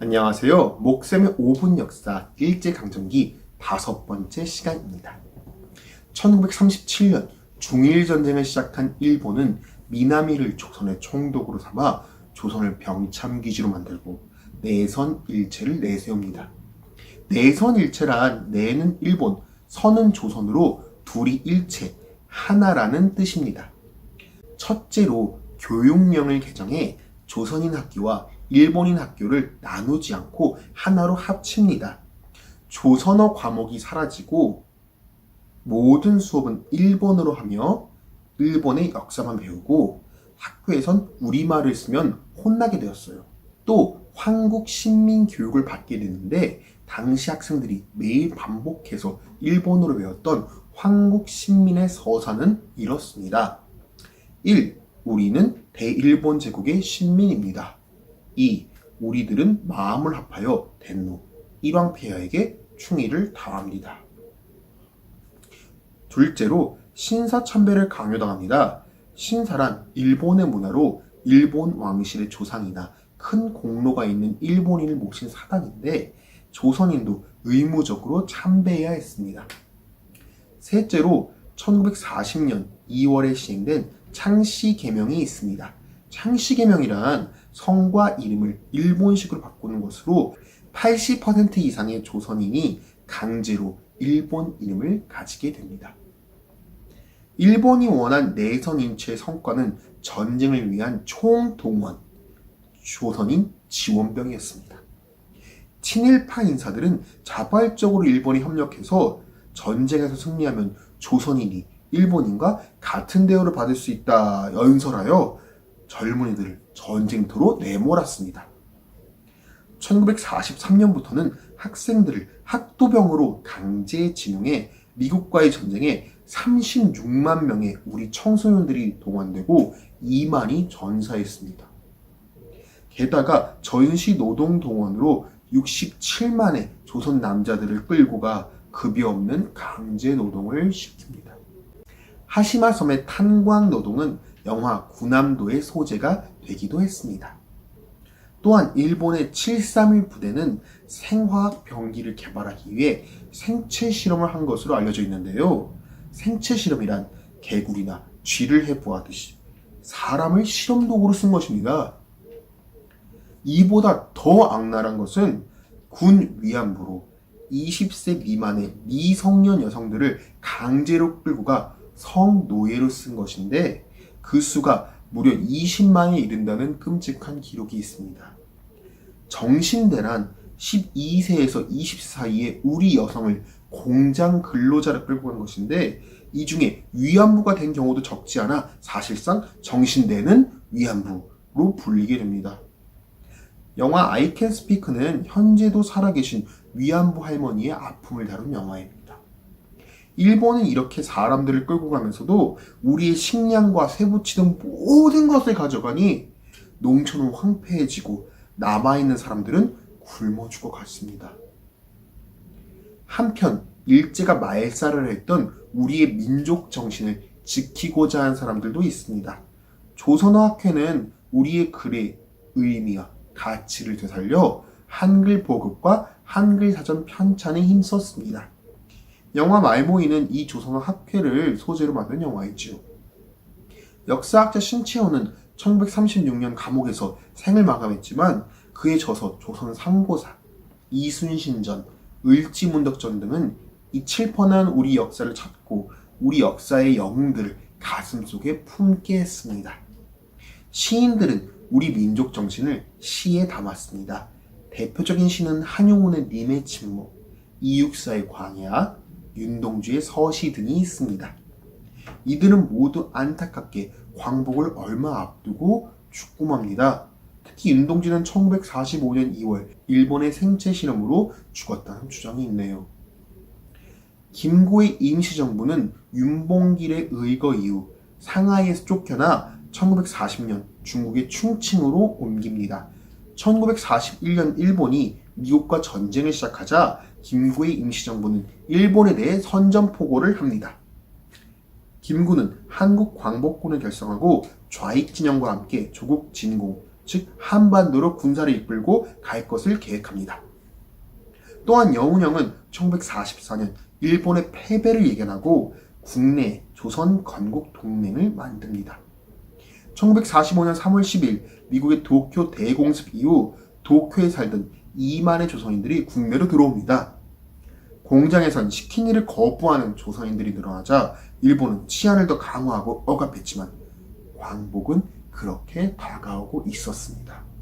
안녕하세요. 목샘의 5분 역사 일제강점기 다섯 번째 시간입니다. 1937년 중일전쟁을 시작한 일본은 미나미를 조선의 총독으로 삼아 조선을 병참기지로 만들고 내선 일체를 내세웁니다. 내선 일체란 내는 일본, 선은 조선으로 둘이 일체, 하나라는 뜻입니다. 첫째로 교육령을 개정해 조선인 학교와 일본인 학교를 나누지 않고 하나로 합칩니다. 조선어 과목이 사라지고 모든 수업은 일본어로 하며 일본의 역사만 배우고 학교에선 우리말을 쓰면 혼나게 되었어요. 또 한국 신민 교육을 받게 되는데 당시 학생들이 매일 반복해서 일본어로 배웠던 한국 신민의 서사는 이렇습니다. 1. 우리는 대일본 제국의 신민입니다. 2. 우리들은 마음을 합하여 텐노 일왕폐하에게 충의를 다합니다. 둘째로 신사참배를 강요당합니다. 신사란 일본의 문화로 일본 왕실의 조상이나 큰 공로가 있는 일본인을 모신 사단인데 조선인도 의무적으로 참배해야 했습니다. 셋째로 1940년 2월에 시행된 창씨 개명이 있습니다. 창씨 개명이란 성과 이름을 일본식으로 바꾸는 것으로 80% 이상의 조선인이 강제로 일본 이름을 가지게 됩니다. 일본이 원한 내선 인체의 성과는 전쟁을 위한 총동원, 조선인 지원병이었습니다. 친일파 인사들은 자발적으로 일본에 협력해서 전쟁에서 승리하면 조선인이 일본인과 같은 대우를 받을 수 있다 연설하여 젊은이들을 전쟁터로 내몰았습니다. 1943년부터는 학생들을 학도병으로 강제 진용해 미국과의 전쟁에 36만 명의 우리 청소년들이 동원되고 2만이 전사했습니다. 게다가 전시 노동 동원으로 67만의 조선 남자들을 끌고 가 급여 없는 강제 노동을 시킵니다. 하시마 섬의 탄광 노동은 영화 구남도의 소재가 되기도 했습니다. 또한 일본의 731 부대는 생화학 병기를 개발하기 위해 생체 실험을 한 것으로 알려져 있는데요. 생체 실험이란 개구리나 쥐를 해부하듯이 사람을 실험 도구로 쓴 것입니다. 이보다 더 악랄한 것은 군 위안부로 20세 미만의 미성년 여성들을 강제로 끌고 가 성노예로 쓴 것인데 그 수가 무려 20만에 이른다는 끔찍한 기록이 있습니다. 정신대란 12세에서 20세 사이에 우리 여성을 공장 근로자로 끌고 간 것인데 이 중에 위안부가 된 경우도 적지 않아 사실상 정신대는 위안부로 불리게 됩니다. 영화 I Can Speak는 현재도 살아계신 위안부 할머니의 아픔을 다룬 영화입니다. 일본은 이렇게 사람들을 끌고 가면서도 우리의 식량과 등 모든 것을 가져가니 농촌은 황폐해지고 남아있는 사람들은 굶어 죽어 갔습니다. 한편 일제가 말살을 했던 우리의 민족 정신을 지키고자 한 사람들도 있습니다. 조선어 학회는 우리의 글의 의미와 가치를 되살려 한글 보급과 한글 사전 편찬에 힘썼습니다. 영화 말모이는 이 조선어 학회를 소재로 만든 영화이지요. 역사학자 신채호는 1936년 감옥에서 생을 마감했지만 그에 져서 조선 상고사, 이순신전, 을지문덕전 등은 이 칠펀한 우리 역사를 찾고 우리 역사의 영웅들을 가슴 속에 품게 했습니다. 시인들은 우리 민족 정신을 시에 담았습니다. 대표적인 시는 한용운의 님의 침묵, 이육사의 광야, 윤동주의 서시 등이 있습니다. 이들은 모두 안타깝게 광복을 얼마 앞두고 죽고맙니다. 특히 윤동주는 1945년 2월 일본의 생체 실험으로 죽었다는 주장이 있네요. 김고의 임시정부는 윤봉길의 의거 이후 상하이에서 쫓겨나 1940년 중국의 충칭으로 옮깁니다. 1941년 일본이 미국과 전쟁을 시작하자 김구의 임시정부는 일본에 대해 선전포고를 합니다. 김구는 한국 광복군을 결성하고 좌익 진영과 함께 조국 진공, 즉 한반도로 군사를 이끌고 갈 것을 계획합니다. 또한 영운형은 1944년 일본의 패배를 예견하고 국내 조선 건국 동맹을 만듭니다. 1945년 3월 10일 미국의 도쿄 대공습 이후 도쿄에 살던 2만의 조선인들이 국내로 들어옵니다. 공장에선 시킨 일을 거부하는 조선인들이 늘어나자 일본은 치안을 더 강화하고 억압했지만 광복은 그렇게 다가오고 있었습니다.